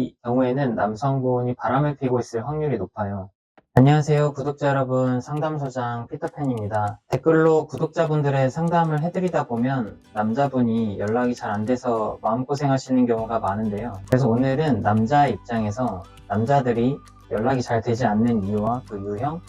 이 경우에는 남성분이 바람을 피고 있을 확률이 높아요. 안녕하세요 구독자 여러분 상담소장 피터팬입니다. 댓글로 구독자분들의 상담을 해드리다 보면 남자분이 연락이 잘 안 돼서 마음고생 하시는 경우가 많은데요. 그래서 오늘은 남자 입장에서 남자들이 연락이 잘 되지 않는 이유와 그 유형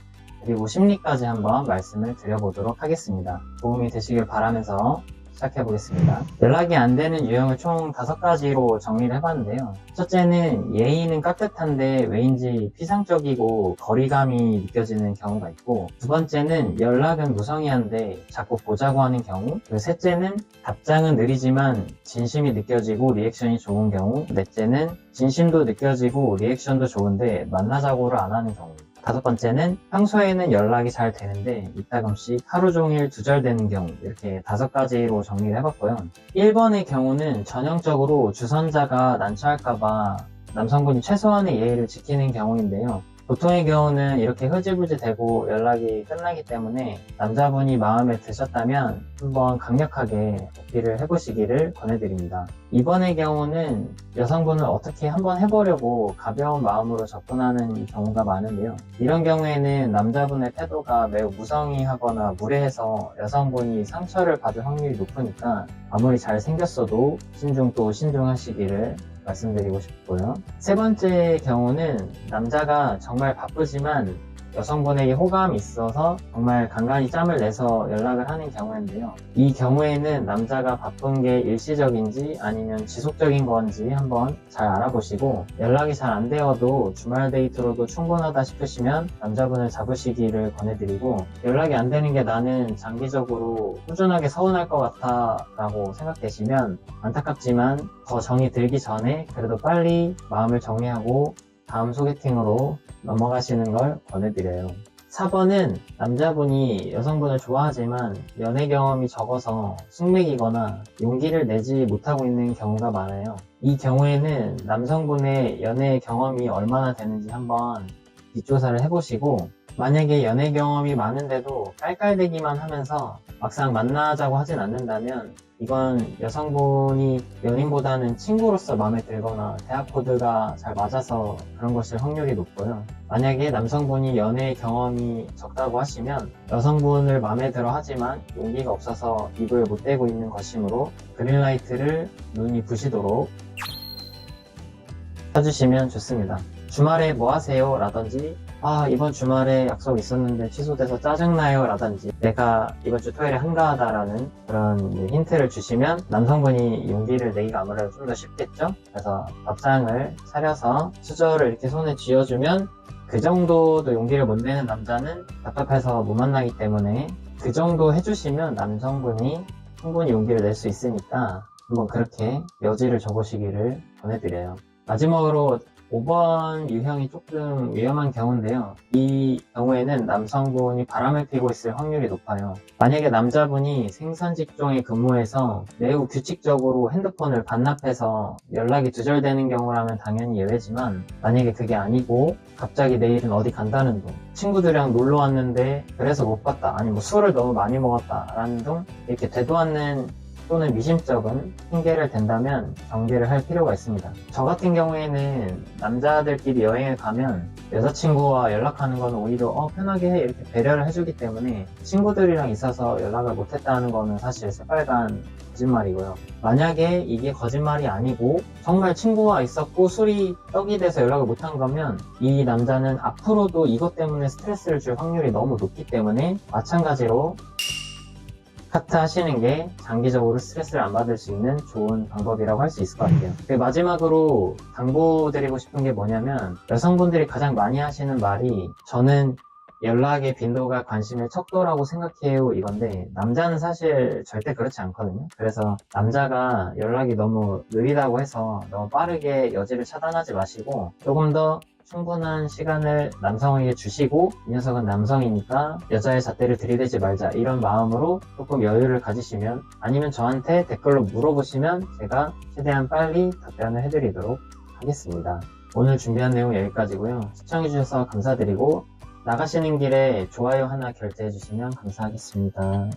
그리고 심리까지 한번 말씀을 드려보도록 하겠습니다. 도움이 되시길 바라면서 시작해 보겠습니다. 연락이 안 되는 유형을 총 다섯 가지로 정리를 해봤는데요. 첫째는 예의는 깍듯한데 왜인지 피상적이고 거리감이 느껴지는 경우가 있고 두 번째는 연락은 무성의한데 자꾸 보자고 하는 경우 셋째는 답장은 느리지만 진심이 느껴지고 리액션이 좋은 경우 넷째는 진심도 느껴지고 리액션도 좋은데 만나자고를 안 하는 경우 다섯 번째는 평소에는 연락이 잘 되는데 이따금씩 하루 종일 두절되는 경우 이렇게 다섯 가지로 정리를 해봤고요. 1번의 경우는 전형적으로 주선자가 난처할까봐 남성분이 최소한의 예의를 지키는 경우인데요. 보통의 경우는 이렇게 흐지부지 되고 연락이 끝나기 때문에 남자분이 마음에 드셨다면 한번 강력하게 어필을 해보시기를 권해드립니다. 이번의 경우는 여성분을 어떻게 한번 해보려고 가벼운 마음으로 접근하는 경우가 많은데요. 이런 경우에는 남자분의 태도가 매우 무성의하거나 무례해서 여성분이 상처를 받을 확률이 높으니까 아무리 잘 생겼어도 신중 또 신중하시기를 말씀드리고 싶고요. 세 번째 경우는 남자가 정말 바쁘지만 여성분에게 호감이 있어서 정말 간간히 짬을 내서 연락을 하는 경우인데요. 이 경우에는 남자가 바쁜 게 일시적인지 아니면 지속적인 건지 한번 잘 알아보시고 연락이 잘 안 되어도 주말 데이트로도 충분하다 싶으시면 남자분을 잡으시기를 권해드리고 연락이 안 되는 게 나는 장기적으로 꾸준하게 서운할 것 같아 라고 생각되시면 안타깝지만 더 정이 들기 전에 그래도 빨리 마음을 정리하고 다음 소개팅으로 넘어가시는 걸 권해드려요. 4번은 남자분이 여성분을 좋아하지만 연애 경험이 적어서 숙맥이거나 용기를 내지 못하고 있는 경우가 많아요. 이 경우에는 남성분의 연애 경험이 얼마나 되는지 한번 뒷조사를 해보시고 만약에 연애 경험이 많은데도 깔깔대기만 하면서 막상 만나자고 하진 않는다면 이건 여성분이 연인보다는 친구로서 마음에 들거나 대학 코드가 잘 맞아서 그런 것일 확률이 높고요. 만약에 남성분이 연애 경험이 적다고 하시면 여성분을 마음에 들어 하지만 용기가 없어서 입을 못 대고 있는 것이므로 그린라이트를 눈이 부시도록 해주시면 좋습니다. 주말에 뭐 하세요? 라든지 아 이번 주말에 약속 있었는데 취소돼서 짜증나요? 라든지 내가 이번 주 토요일에 한가하다라는 그런 힌트를 주시면 남성분이 용기를 내기가 아무래도 좀 더 쉽겠죠? 그래서 밥상을 차려서 수저를 이렇게 손에 쥐어주면 그 정도도 용기를 못 내는 남자는 답답해서 못 만나기 때문에 그 정도 해주시면 남성분이 충분히 용기를 낼 수 있으니까 한번 그렇게 여지를 줘보시기를 권해드려요. 마지막으로 5번 유형이 조금 위험한 경우인데요. 이 경우에는 남성분이 바람을 피고 있을 확률이 높아요. 만약에 남자분이 생산 직종에 근무해서 매우 규칙적으로 핸드폰을 반납해서 연락이 두절되는 경우라면 당연히 예외지만 만약에 그게 아니고 갑자기 내일은 어디 간다는 둥 친구들이랑 놀러 왔는데 그래서 못 갔다 아니 뭐 술을 너무 많이 먹었다 라는 둥 이렇게 되도 않는 또는 미심쩍은 핑계를 댄다면 경계를 할 필요가 있습니다. 저 같은 경우에는 남자들끼리 여행을 가면 여자친구와 연락하는 건 오히려 어, 편하게 해 이렇게 배려를 해주기 때문에 친구들이랑 있어서 연락을 못했다는 거는 사실 새빨간 거짓말이고요. 만약에 이게 거짓말이 아니고 정말 친구와 있었고 술이 떡이 돼서 연락을 못한 거면 이 남자는 앞으로도 이것 때문에 스트레스를 줄 확률이 너무 높기 때문에 마찬가지로 카트 하시는 게 장기적으로 스트레스를 안 받을 수 있는 좋은 방법이라고 할 수 있을 것 같아요. 그리고 마지막으로 당부드리고 싶은 게 뭐냐면 여성분들이 가장 많이 하시는 말이 저는 연락의 빈도가 관심의 척도라고 생각해요 이건데 남자는 사실 절대 그렇지 않거든요. 그래서 남자가 연락이 너무 느리다고 해서 너무 빠르게 여지를 차단하지 마시고 조금 더 충분한 시간을 남성에게 주시고 이 녀석은 남성이니까 여자의 잣대를 들이대지 말자 이런 마음으로 조금 여유를 가지시면 아니면 저한테 댓글로 물어보시면 제가 최대한 빨리 답변을 해드리도록 하겠습니다. 오늘 준비한 내용 여기까지고요. 시청해주셔서 감사드리고 나가시는 길에 좋아요 하나 결제해주시면 감사하겠습니다.